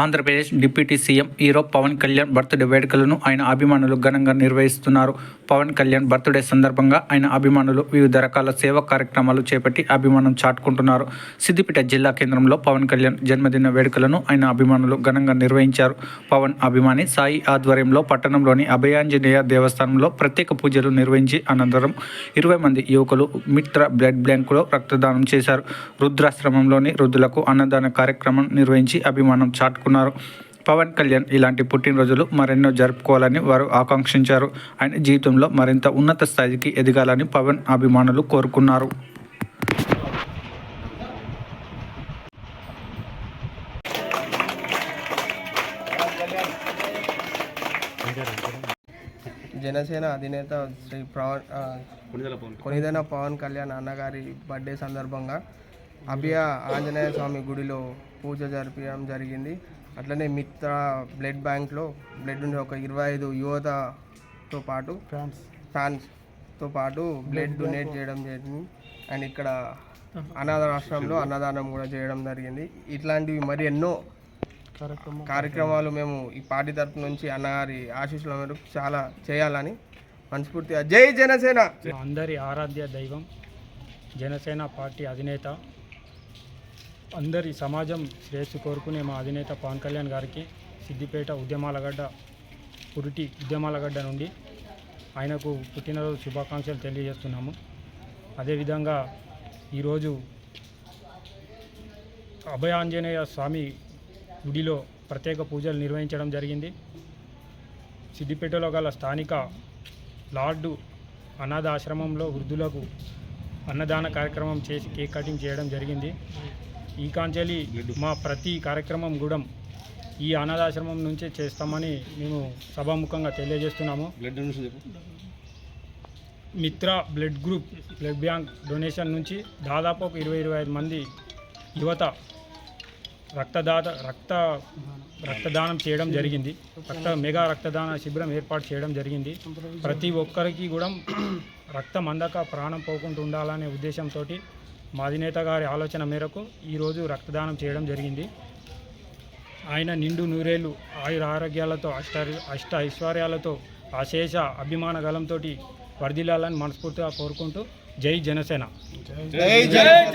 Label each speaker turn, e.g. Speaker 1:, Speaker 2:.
Speaker 1: Andhra Pradesh deputy CM hero Pawan Kalyan birthday వేడుకలను ఆయన అభిమానులు ఘనంగా నిర్వహిస్తున్నారు. పవన్ కళ్యాణ్ బర్త్డే సందర్భంగా ఆయన అభిమానులు వివిధ రకాల సేవా కార్యక్రమాలు చేపట్టి అభిమానం చాటుకుంటున్నారు. సిద్దిపేట జిల్లా కేంద్రంలో పవన్ కళ్యాణ్ జన్మదిన వేడుకలను ఆయన అభిమానులు ఘనంగా నిర్వహించారు. పవన్ అభిమాని సాయి ఆధ్వర్యంలో పట్టణంలోని అభయాంజనేయ దేవస్థానంలో ప్రత్యేక పూజలు నిర్వహించి అనంతరం ఇరవై మంది యువకులు మిత్ర బ్లడ్ బ్యాంకులో రక్తదానం చేశారు. రుద్రాశ్రమంలోని వృద్ధులకు అన్నదాన కార్యక్రమం నిర్వహించి అభిమానం చాటుకున్నారు పవన్ కళ్యాణ్ ఇలాంటి పుట్టినరోజులు మరెన్నో జరుపుకోవాలని వారు ఆకాంక్షించారు. ఆయన జీవితంలో మరింత ఉన్నత స్థాయికి ఎదగాలని పవన్ అభిమానులు కోరుకున్నారు.
Speaker 2: జనసేన అధినేత శ్రీ పవన్ ఆ, కొనిదెల పవన్ కళ్యాణ్ అన్నగారి బర్త్డే సందర్భంగా అభయ ఆంజనేయ స్వామి గుడిలో పూజ జరిపించడం జరిగింది. అట్లనే మిత్ర బ్లడ్ బ్యాంక్లో బ్లడ్ ఉండే ఒక ఇరవై ఐదు యువతతో పాటు ఫ్యాన్స్తో పాటు బ్లడ్ డొనేట్ చేయడం జరిగింది. అండ్ ఇక్కడ అనాథ రాష్ట్రంలో అన్నదానం కూడా చేయడం జరిగింది. ఇట్లాంటివి మరి ఎన్నో కార్యక్రమాలు మేము ఈ పార్టీ తరపు నుంచి అన్నగారి ఆశీస్సుల మేరకు చాలా చేయాలని మనస్ఫూర్తిగా. జై జనసేన!
Speaker 3: అందరి ఆరాధ్య దైవం జనసేన పార్టీ అధినేత అందరి సమాజం శ్రేయస్సు కోరుకునే మా అధినేత పవన్ కళ్యాణ్ గారికి సిద్దిపేట ఉద్యమాలగడ్డ పురిటి ఉద్యమాలగడ్డ నుండి ఆయనకు పుట్టినరోజు శుభాకాంక్షలు తెలియజేస్తున్నాము. అదేవిధంగా ఈరోజు అభయాంజనేయ స్వామి గుడిలో ప్రత్యేక పూజలు నిర్వహించడం జరిగింది. సిద్దిపేటలో గల స్థానిక లార్డు అనాథ ఆశ్రమంలో వృద్ధులకు అన్నదాన కార్యక్రమం చేసి కేక్ కటింగ్ చేయడం జరిగింది. ఈ కాంచెలి మా ప్రతి కార్యక్రమం కూడా ఈ అనాథాశ్రమం నుంచే చేస్తామని మేము సభాముఖంగా తెలియజేస్తున్నాము. Mitra blood group blood bank donation నుంచి దాదాపు ఒక ఇరవై ఇరవై ఐదు మంది యువత రక్తదాత రక్త రక్తదానం చేయడం జరిగింది. రక్త మెగా రక్తదాన శిబిరం ఏర్పాటు చేయడం జరిగింది. ప్రతి ఒక్కరికి కూడా రక్తం అందక ప్రాణం పోకుండా ఉండాలనే ఉద్దేశంతో మా అధినేత గారి ఆలోచన మేరకు ఈరోజు రక్తదానం చేయడం జరిగింది. ఆయన నిండు నూరేళ్ళు ఆయుర ఆరోగ్యాలతో అష్ట అష్ట ఐశ్వర్యాలతో అశేష అభిమాన గలంతో వర్ధిల్లాలని మనస్ఫూర్తిగా కోరుకుంటూ జై జనసేన.
Speaker 2: జై జనసేన.